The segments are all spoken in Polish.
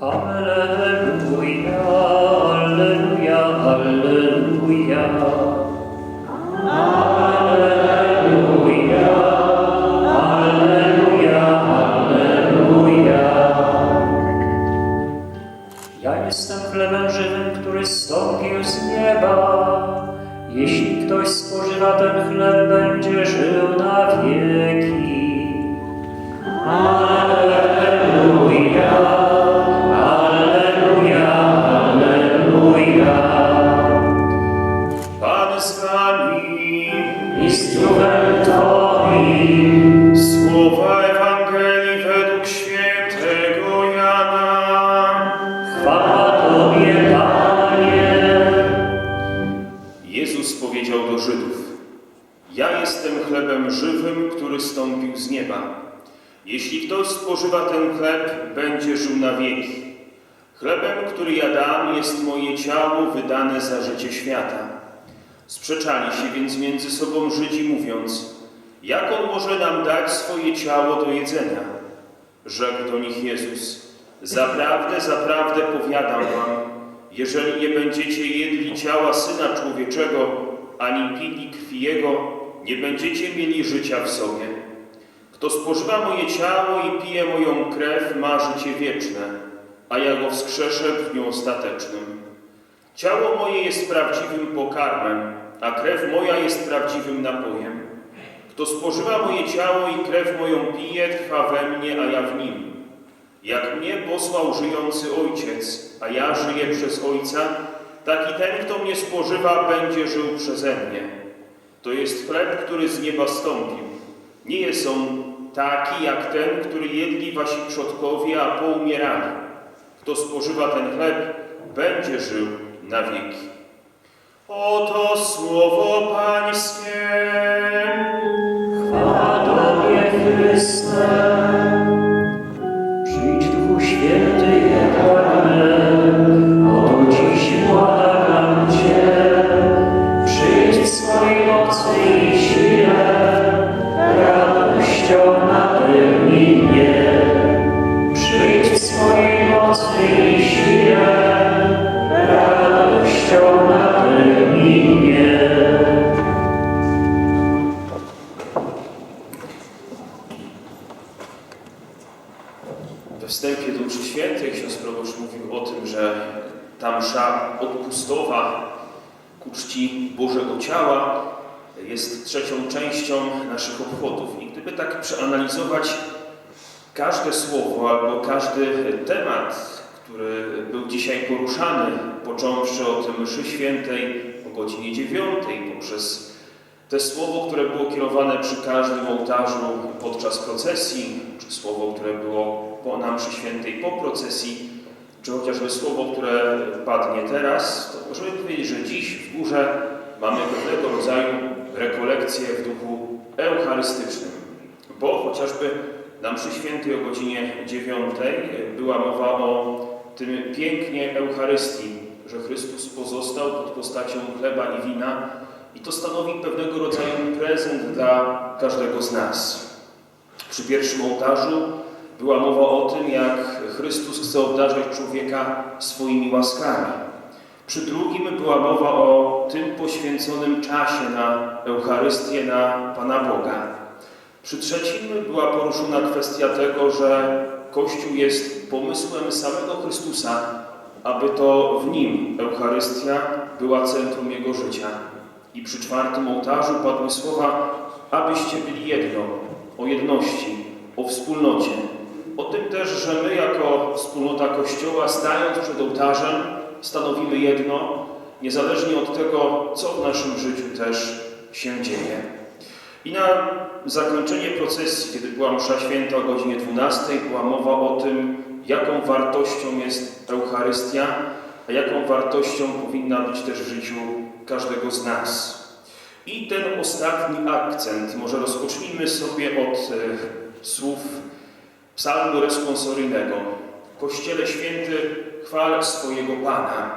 Alleluja, Alleluja, Alleluja. Alleluja, Alleluja, Alleluja. Ja jestem chlebem żywym, który zstąpił z nieba. Jeśli ktoś spożywa ten chleb, Chlebem, który ja dam, jest moje ciało wydane za życie świata. Sprzeczali się więc między sobą Żydzi, mówiąc: Jak on może nam dać swoje ciało do jedzenia? Rzekł do nich Jezus: Zaprawdę, zaprawdę powiadam wam, jeżeli nie będziecie jedli ciała Syna Człowieczego, ani pili krwi Jego, nie będziecie mieli życia w sobie. Kto spożywa moje ciało i pije moją krew, ma życie wieczne, a ja go wskrzeszę w dniu ostatecznym. Ciało moje jest prawdziwym pokarmem, a krew moja jest prawdziwym napojem. Kto spożywa moje ciało i krew moją pije, trwa we mnie, a ja w nim. Jak mnie posłał żyjący Ojciec, a ja żyję przez Ojca, tak i ten, kto mnie spożywa, będzie żył przeze mnie. To jest chleb, który z nieba stąpił. Nie jest on taki jak ten, który jedli wasi przodkowie, a poumierali. Kto spożywa ten chleb, będzie żył na wieki. Oto słowo Pańskie. Chwała Tobie, Chryste. Ta msza odpustowa ku czci Bożego Ciała jest trzecią częścią naszych obchodów. I gdyby tak przeanalizować każde słowo albo każdy temat, który był dzisiaj poruszany, począwszy od mszy świętej o godzinie dziewiątej, poprzez te słowo, które było kierowane przy każdym ołtarzu podczas procesji, czy słowo, które było po na mszy świętej po procesji, czy chociażby słowo, które padnie teraz, to możemy powiedzieć, że dziś w górze mamy pewnego rodzaju rekolekcję w duchu eucharystycznym, bo chociażby na mszy świętej o godzinie dziewiątej była mowa o tym pięknie Eucharystii, że Chrystus pozostał pod postacią chleba i wina i to stanowi pewnego rodzaju prezent dla każdego z nas. Przy pierwszym ołtarzu była mowa o tym, jak Chrystus chce obdarzać człowieka swoimi łaskami. Przy drugim była mowa o tym poświęconym czasie na Eucharystię, na Pana Boga. Przy trzecim była poruszona kwestia tego, że Kościół jest pomysłem samego Chrystusa, aby to w Nim Eucharystia była centrum Jego życia. I przy czwartym ołtarzu padły słowa, abyście byli jedno, o jedności, o wspólnocie. O tym też, że my jako wspólnota Kościoła, stając przed ołtarzem, stanowimy jedno, niezależnie od tego, co w naszym życiu też się dzieje. I na zakończenie procesji, kiedy była msza święta o godzinie 12, była mowa o tym, jaką wartością jest Eucharystia, a jaką wartością powinna być też w życiu każdego z nas. I ten ostatni akcent, może rozpocznijmy sobie od e, słów psalmu responsoryjnego. Kościele święty, chwal swojego Pana.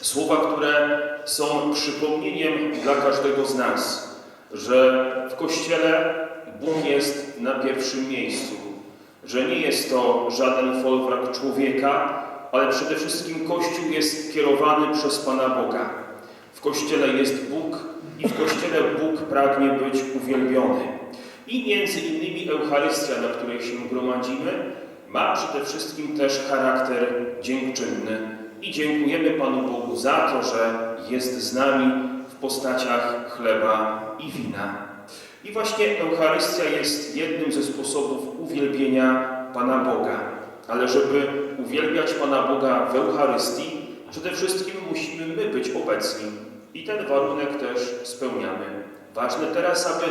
Słowa, które są przypomnieniem dla każdego z nas, że w Kościele Bóg jest na pierwszym miejscu, że nie jest to żaden folwark człowieka, ale przede wszystkim Kościół jest kierowany przez Pana Boga. W Kościele jest Bóg i w Kościele Bóg pragnie być uwielbiony. I między innymi Eucharystia, na której się gromadzimy, ma przede wszystkim też charakter dziękczynny. I dziękujemy Panu Bogu za to, że jest z nami w postaciach chleba i wina. I właśnie Eucharystia jest jednym ze sposobów uwielbienia Pana Boga. Ale żeby uwielbiać Pana Boga w Eucharystii, przede wszystkim musimy my być obecni. I ten warunek też spełniamy. Ważne teraz, aby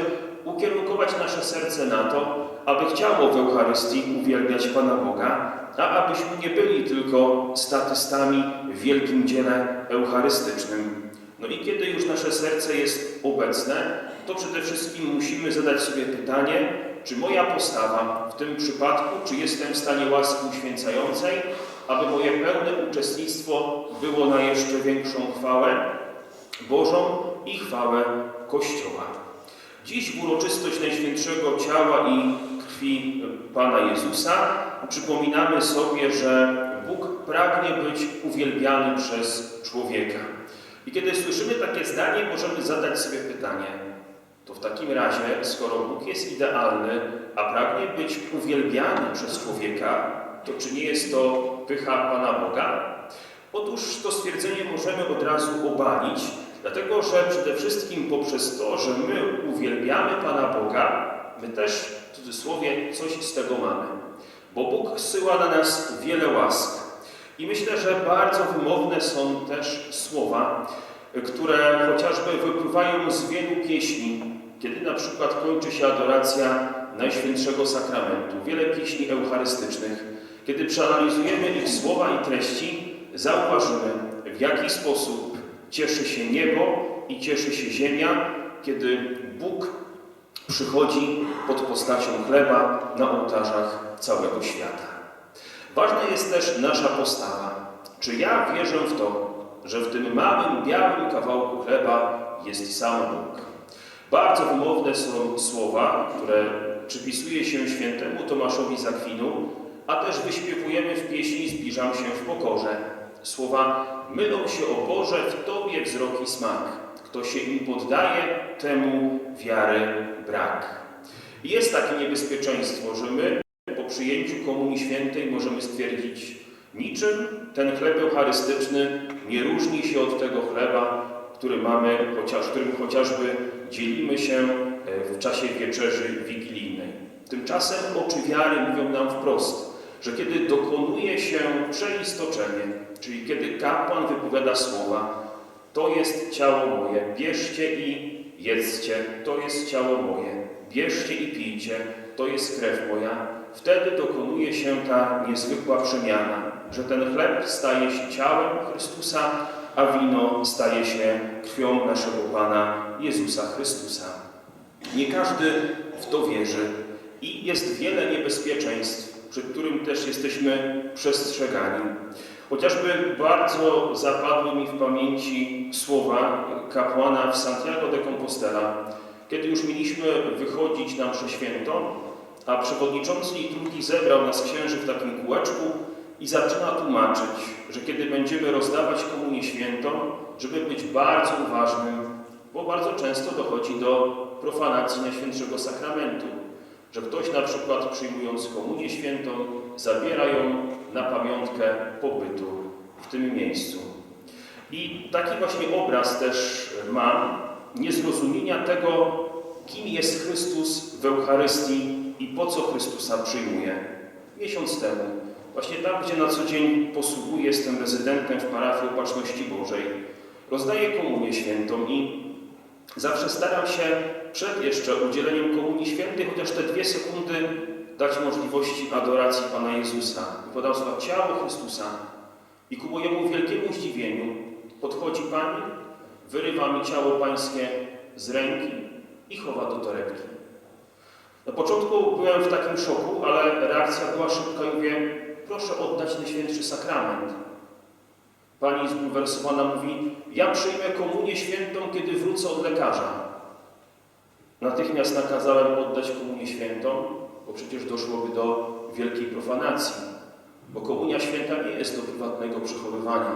ukierunkować nasze serce na to, aby chciało w Eucharystii uwielbiać Pana Boga, a abyśmy nie byli tylko statystami w wielkim dziele eucharystycznym. No i kiedy już nasze serce jest obecne, to przede wszystkim musimy zadać sobie pytanie, czy moja postawa w tym przypadku, czy jestem w stanie łaski uświęcającej, aby moje pełne uczestnictwo było na jeszcze większą chwałę Bożą i chwałę Kościoła. Dziś w uroczystość Najświętszego Ciała i Krwi Pana Jezusa przypominamy sobie, że Bóg pragnie być uwielbiany przez człowieka. I kiedy słyszymy takie zdanie, możemy zadać sobie pytanie, to w takim razie, skoro Bóg jest idealny, a pragnie być uwielbiany przez człowieka, to czy nie jest to pycha Pana Boga? Otóż to stwierdzenie możemy od razu obalić, dlatego że przede wszystkim poprzez to, że my uwielbiamy Pana Boga, my też w cudzysłowie coś z tego mamy. Bo Bóg zsyła na nas wiele łask. I myślę, że bardzo wymowne są też słowa, które chociażby wypływają z wielu pieśni, kiedy na przykład kończy się adoracja Najświętszego Sakramentu, wiele pieśni eucharystycznych. Kiedy przeanalizujemy ich słowa i treści, zauważymy, w jaki sposób cieszy się niebo i cieszy się ziemia, kiedy Bóg przychodzi pod postacią chleba na ołtarzach całego świata. Ważna jest też nasza postawa. Czy ja wierzę w to, że w tym małym, białym kawałku chleba jest sam Bóg? Bardzo wymowne są słowa, które przypisuje się świętemu Tomaszowi z Akwinu, a też wyśpiewujemy w pieśni Zbliżam się w pokorze. Słowa mylą się o Boże w Tobie wzrok i smak. Kto się im poddaje, temu wiary brak. Jest takie niebezpieczeństwo, że my po przyjęciu Komunii Świętej możemy stwierdzić, niczym ten chleb eucharystyczny nie różni się od tego chleba, który mamy, chociaż, którym chociażby dzielimy się e, w czasie wieczerzy wigilijnej. Tymczasem oczy wiary mówią nam wprost, że kiedy dokonuje się przeistoczenie, czyli kiedy kapłan wypowiada słowa, to jest ciało moje, bierzcie i jedzcie, to jest ciało moje, bierzcie i pijcie, to jest krew moja, wtedy dokonuje się ta niezwykła przemiana, że ten chleb staje się ciałem Chrystusa, a wino staje się krwią naszego Pana Jezusa Chrystusa. Nie każdy w to wierzy i jest wiele niebezpieczeństw, przed którym też jesteśmy przestrzegani. Chociażby bardzo zapadły mi w pamięci słowa kapłana w Santiago de Compostela, kiedy już mieliśmy wychodzić na mszę świętą, a przewodniczący liturgii zebrał nas księży w takim kółeczku i zaczyna tłumaczyć, że kiedy będziemy rozdawać komunię świętą, żeby być bardzo uważnym, bo bardzo często dochodzi do profanacji Najświętszego Sakramentu, że ktoś na przykład przyjmując komunię świętą zabiera ją na pamiątkę pobytu w tym miejscu. I taki właśnie obraz też mam niezrozumienia tego, kim jest Chrystus w Eucharystii i po co Chrystusa przyjmuje. Miesiąc temu, właśnie tam, gdzie na co dzień posługuję, jestem rezydentem w parafii Opatrzności Bożej, rozdaję komunię świętą i zawsze staram się przed jeszcze udzieleniem komunii świętej, chociaż te dwie sekundy dać możliwości adoracji Pana Jezusa. I podał słowa ciało Chrystusa. I ku mojemu wielkiemu zdziwieniu podchodzi Pani, wyrywa mi ciało Pańskie z ręki i chowa do torebki. Na początku byłem w takim szoku, ale reakcja była szybka i mówię, proszę oddać Najświętszy Sakrament. Pani zbulwersowana mówi, ja przyjmę komunię świętą, kiedy wrócę od lekarza. Natychmiast nakazałem oddać komunię świętą, bo przecież doszłoby do wielkiej profanacji, bo komunia święta nie jest do prywatnego przechowywania,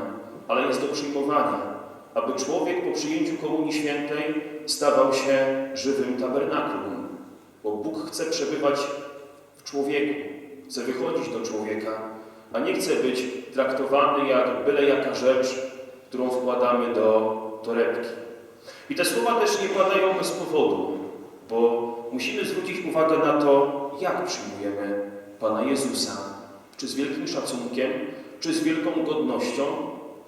ale jest do przyjmowania, aby człowiek po przyjęciu komunii świętej stawał się żywym tabernakulum, bo Bóg chce przebywać w człowieku, chce wychodzić do człowieka, a nie chce być traktowany jak byle jaka rzecz, którą wkładamy do torebki. I te słowa też nie padają bez powodu, bo musimy zwrócić uwagę na to, jak przyjmujemy Pana Jezusa. Czy z wielkim szacunkiem, czy z wielką godnością,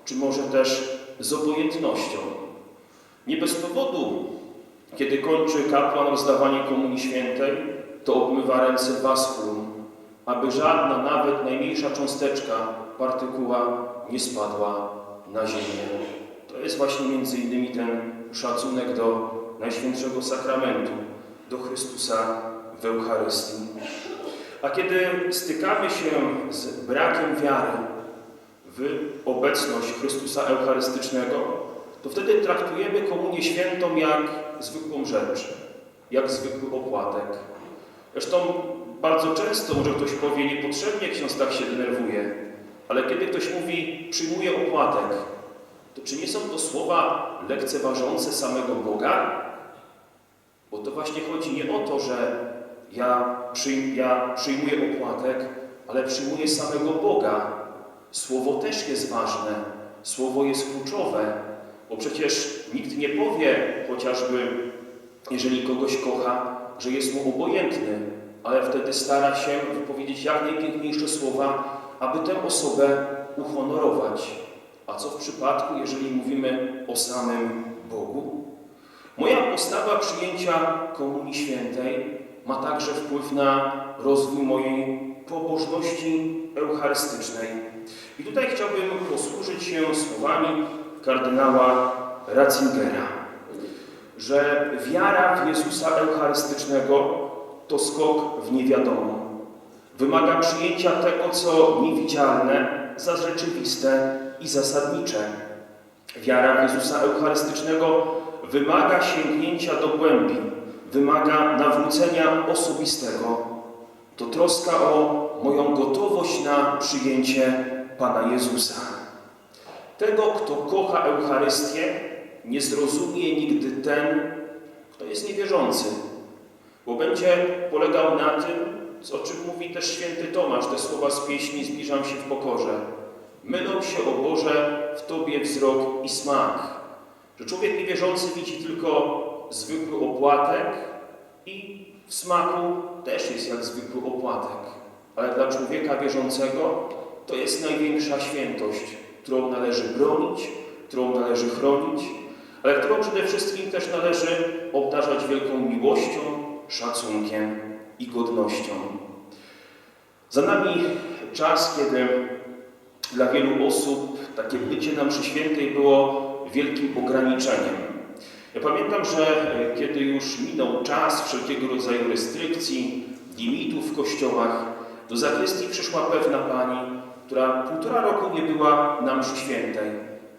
czy może też z obojętnością. Nie bez powodu, kiedy kończy kapłan rozdawanie Komunii Świętej, to obmywa ręce waskulum, aby żadna, nawet najmniejsza cząsteczka, partykuła nie spadła na ziemię. To jest właśnie między innymi ten szacunek do Najświętszego Sakramentu, do Chrystusa w Eucharystii. A kiedy stykamy się z brakiem wiary w obecność Chrystusa Eucharystycznego, to wtedy traktujemy Komunię Świętą jak zwykłą rzecz, jak zwykły opłatek. Zresztą bardzo często może ktoś powie, niepotrzebnie ksiądz tak się denerwuje, ale kiedy ktoś mówi, przyjmuje opłatek, to czy nie są to słowa lekceważące samego Boga? Bo to właśnie chodzi nie o to, że ja, przyjm ja przyjmuję opłatek, ale przyjmuję samego Boga. Słowo też jest ważne, słowo jest kluczowe, bo przecież nikt nie powie, chociażby jeżeli kogoś kocha, że jest mu obojętny, ale wtedy stara się wypowiedzieć jak najpiękniejsze słowa, aby tę osobę uhonorować. A co w przypadku, jeżeli mówimy o samym Bogu? Moja postawa przyjęcia Komunii Świętej ma także wpływ na rozwój mojej pobożności eucharystycznej. I tutaj chciałbym posłużyć się słowami kardynała Ratzingera, że wiara w Jezusa Eucharystycznego to skok w niewiadomą. Wymaga przyjęcia tego, co niewidzialne, za rzeczywiste i zasadnicze. Wiara w Jezusa Eucharystycznego wymaga sięgnięcia do głębi, wymaga nawrócenia osobistego. To troska o moją gotowość na przyjęcie Pana Jezusa. Tego, kto kocha Eucharystię, nie zrozumie nigdy ten, kto jest niewierzący, bo będzie polegał na tym, o czym mówi też święty Tomasz, te słowa z pieśni Zbliżam się w pokorze. Mylą się, o Boże, w Tobie wzrok i smak. Że człowiek niewierzący widzi tylko zwykły opłatek i w smaku też jest jak zwykły opłatek. Ale dla człowieka wierzącego to jest największa świętość, którą należy bronić, którą należy chronić, ale którą przede wszystkim też należy obdarzać wielką miłością, szacunkiem i godnością. Za nami czas, kiedy dla wielu osób takie bycie na mszy świętej było wielkim ograniczeniem. Ja pamiętam, że kiedy już minął czas wszelkiego rodzaju restrykcji, limitów w kościołach, do zakrystii przyszła pewna pani, która półtora roku nie była na mszy świętej.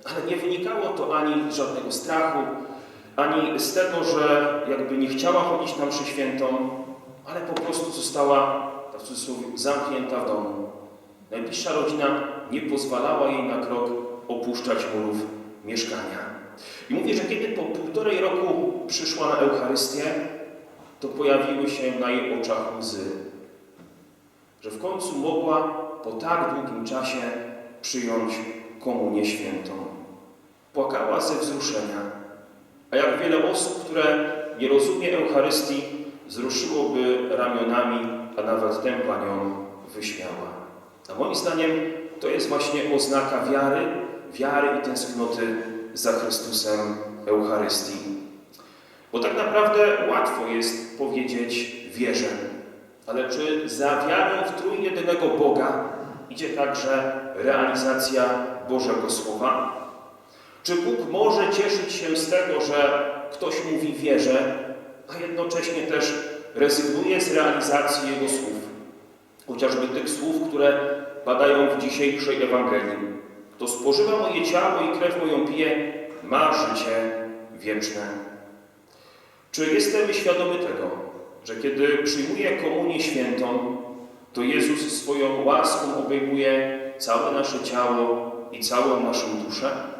Ale nie wynikało to ani z żadnego strachu, ani z tego, że jakby nie chciała chodzić na mszę świętą, ale po prostu została, w cudzysłowie, zamknięta w domu. Najbliższa rodzina nie pozwalała jej na krok opuszczać murów mieszkania. I mówię, że kiedy po półtorej roku przyszła na Eucharystię, to pojawiły się na jej oczach łzy. Że w końcu mogła po tak długim czasie przyjąć komunię świętą. Płakała ze wzruszenia. A jak wiele osób, które nie rozumie Eucharystii, wzruszyłoby ramionami, a nawet tę panią wyśmiała. A moim zdaniem to jest właśnie oznaka wiary, wiary i tęsknoty za Chrystusem Eucharystii. Bo tak naprawdę łatwo jest powiedzieć wierzę, ale czy za wiarą w trójjedynego Boga idzie także realizacja Bożego Słowa? Czy Bóg może cieszyć się z tego, że ktoś mówi wierzę, a jednocześnie też rezygnuje z realizacji Jego słów? Chociażby tych słów, które padają w dzisiejszej Ewangelii. Kto spożywa moje ciało i krew moją pije, ma życie wieczne. Czy jestem świadomy tego, że kiedy przyjmuję komunię świętą, to Jezus swoją łaską obejmuje całe nasze ciało i całą naszą duszę?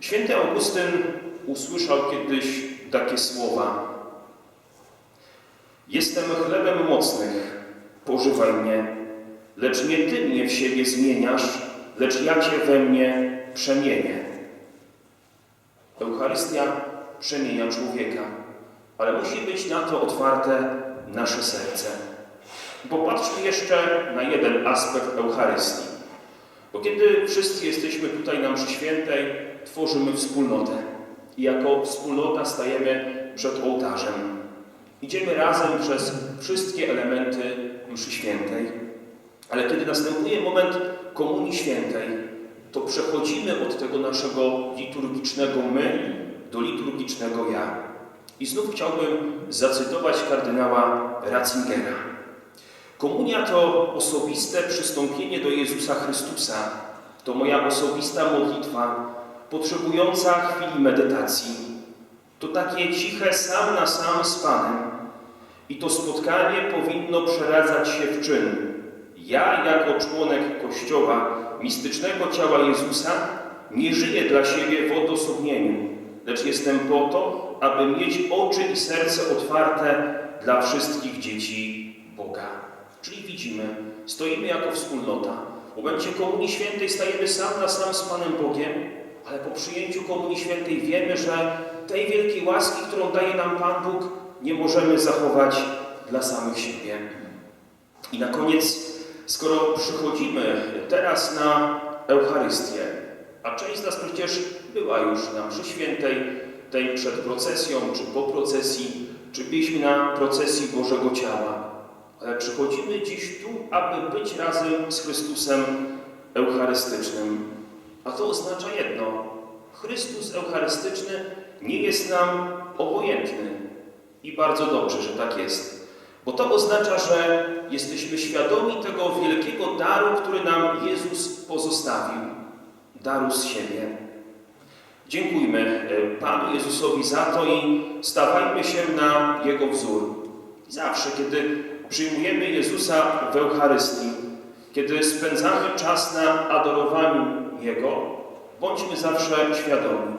Święty Augustyn usłyszał kiedyś takie słowa: Jestem chlebem mocnych, pożywaj mnie, lecz nie Ty mnie w siebie zmieniasz, lecz ja Cię we mnie przemienię. Eucharystia przemienia człowieka, ale musi być na to otwarte nasze serce. Popatrzmy jeszcze na jeden aspekt Eucharystii. Bo kiedy wszyscy jesteśmy tutaj na mszy świętej, tworzymy wspólnotę. I jako wspólnota stajemy przed ołtarzem. Idziemy razem przez wszystkie elementy mszy świętej. Ale kiedy następuje moment Komunii Świętej, to przechodzimy od tego naszego liturgicznego my do liturgicznego ja. I znów chciałbym zacytować kardynała Ratzingera. Komunia to osobiste przystąpienie do Jezusa Chrystusa. To moja osobista modlitwa, potrzebująca chwili medytacji. To takie ciche sam na sam z Panem. I to spotkanie powinno przeradzać się w czyn. Ja, jako członek Kościoła, mistycznego ciała Jezusa, nie żyję dla siebie w odosobnieniu, lecz jestem po to, aby mieć oczy i serce otwarte dla wszystkich dzieci Boga. Czyli widzimy, stoimy jako wspólnota. W momencie Komunii Świętej stajemy sam na sam z Panem Bogiem, ale po przyjęciu Komunii Świętej wiemy, że tej wielkiej łaski, którą daje nam Pan Bóg, nie możemy zachować dla samych siebie. I na koniec, skoro przychodzimy teraz na Eucharystię, a część z nas przecież była już na mszy świętej, tej przed procesją, czy po procesji, czy byliśmy na procesji Bożego Ciała, ale przychodzimy dziś tu, aby być razem z Chrystusem Eucharystycznym. A to oznacza jedno. Chrystus Eucharystyczny nie jest nam obojętny. I bardzo dobrze, że tak jest. Bo to oznacza, że jesteśmy świadomi tego wielkiego daru, który nam Jezus pozostawił. Daru z siebie. Dziękujmy e, Panu Jezusowi za to i stawajmy się na Jego wzór. Zawsze, kiedy przyjmujemy Jezusa w Eucharystii, kiedy spędzamy czas na adorowaniu Jego, bądźmy zawsze świadomi,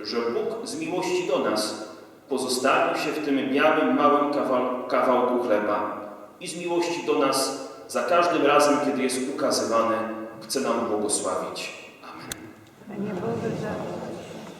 że Bóg z miłości do nas pozostawił się w tym białym, małym kawał, kawałku chleba i z miłości do nas za każdym razem, kiedy jest ukazywany, chce nam błogosławić. Amen. Panie Boże,